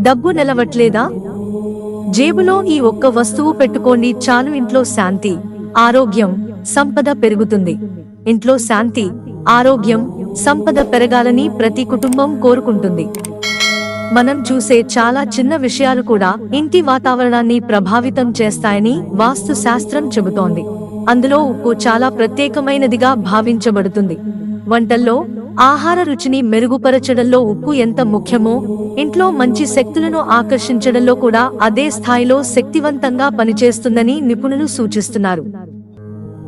డబ్బు నిలవట్లేదా? జేబులో ఈ ఒక్క వస్తువు పెట్టుకోండి చాలు. ఇంట్లో శాంతి ఆరోగ్యం సంపద పెరుగుతుంది. ఇంట్లో శాంతి ఆరోగ్యం సంపద పెరగాలని ప్రతి కుటుంబం కోరుకుంటుంది. మనం చూసే చాలా చిన్న విషయాలు కూడా ఇంటి వాతావరణాన్ని ప్రభావితం చేస్తాయని వాస్తు శాస్త్రం చెబుతోంది. అందులో ఉప్పు చాలా ప్రత్యేకమైనదిగా భావించబడుతుంది. వంటల్లో ఆహార రుచిని మెరుగుపరచడంలో ఉప్పు ఎంత ముఖ్యమో ఇంట్లో మంచి శక్తులను ఆకర్షించడంలో కూడా అదే స్థాయిలో శక్తివంతంగా పనిచేస్తుందని నిపుణులు సూచిస్తున్నారు.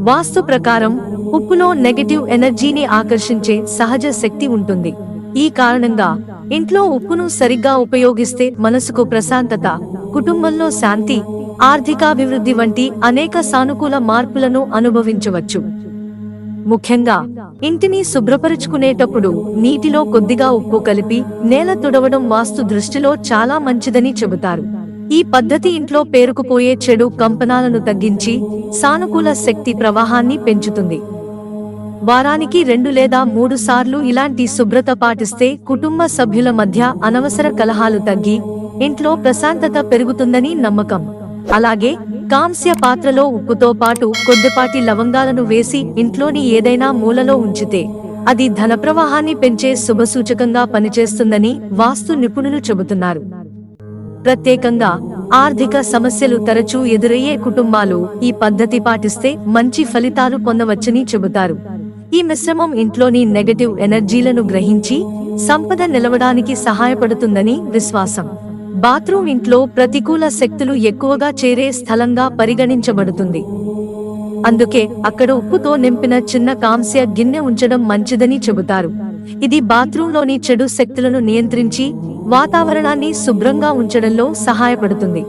వాస్తు ప్రకారం ఉప్పులో నెగటివ్ ఎనర్జీని ఆకర్షించే సహజ శక్తి ఉంటుంది. ఈ కారణంగా ఇంట్లో ఉప్పును సరిగ్గా ఉపయోగిస్తే మనసుకు ప్రశాంతత కుటుంబంలో శాంతి ఆర్థికాభివృద్ధి వంటి అనేక సానుకూల మార్పులను అనుభవించవచ్చు. ముఖ్యంగా ఇంటిని శుభ్రపరుచుకునేటప్పుడు నీటిలో కొద్దిగా ఉప్పు కలిపి నేల తుడవడం వాస్తు దృష్టిలో చాలా మంచిదని చెబుతారు. ఈ పద్ధతి ఇంట్లో పేరుకుపోయే చెడు కంపనాలను తగ్గించి సానుకూల శక్తి ప్రవాహాన్ని పెంచుతుంది. వారానికి రెండు లేదా మూడు సార్లు ఇలాంటి శుభ్రత పాటిస్తే కుటుంబ సభ్యుల మధ్య అనవసర కలహాలు తగ్గి ఇంట్లో ప్రశాంతత పెరుగుతుందని నమ్మకం. అలాగే కాంస్య పాత్రలో ఉప్పుతో పాటు కొద్దిపాటి లవంగాలను వేసి ఇంట్లోని ఏదైనా మూలలో ఉంచితే అది ధన ప్రవాహాన్ని పెంచే శుభసూచకంగా పనిచేస్తుందని వాస్తు నిపుణులు చెబుతున్నారు. ప్రత్యేకంగా ఆర్థిక సమస్యలు తరచూ ఎదురయ్యే కుటుంబాలు ఈ పద్ధతి పాటిస్తే మంచి ఫలితాలు పొందవచ్చని చెబుతారు. ఈ మిశ్రమం ఇంట్లోని నెగటివ్ ఎనర్జీలను గ్రహించి సంపద నిలవడానికి సహాయపడుతుందని విశ్వాసం. బాత్రూమ్ ఇంట్లో ప్రతికూల శక్తులు ఎక్కువగా చేరే స్థలంగా పరిగణించబడుతుంది. అందుకే అక్కడ ఉప్పుతో నింపిన చిన్న కాంస్య గిన్నె ఉంచడం మంచిదని చెబుతారు. ఇది బాత్రూంలోని చెడు శక్తులను నియంత్రించి వాతావరణాన్ని శుభ్రంగా ఉంచడంలో సహాయపడుతుంది.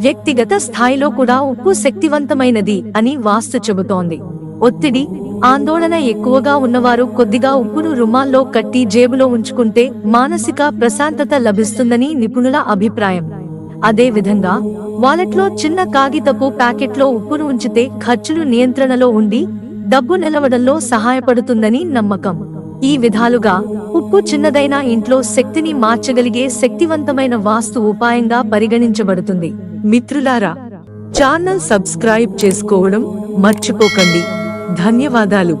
వ్యక్తిగత స్థాయిలో కూడా ఉప్పు శక్తివంతమైనది అని వాస్తు చెబుతోంది. ఒత్తిడి ఆందోళన ఎక్కువగా ఉన్నవారు కొద్దిగా ఉప్పును రుమాల్లో కట్టి జేబులో ఉంచుకుంటే మానసిక ప్రశాంతత లభిస్తుందని నిపుణుల అభిప్రాయం. అదే విధంగా వాలెట్లో చిన్న కాగితపు ప్యాకెట్లో ఉప్పును ఉంచితే ఖర్చులు నియంత్రణలో ఉండి డబ్బు నిలవడంలో సహాయపడుతుందని నమ్మకం. ఈ విధాలుగా ఉప్పు చిన్నదైన ఇంట్లో శక్తిని మార్చగలిగే శక్తివంతమైన వాస్తు ఉపాయంగా పరిగణించబడుతుంది. మిత్రులారా ఛానల్ సబ్స్క్రైబ్ చేసుకోవడం మర్చిపోకండి. ధన్యవాదాలు.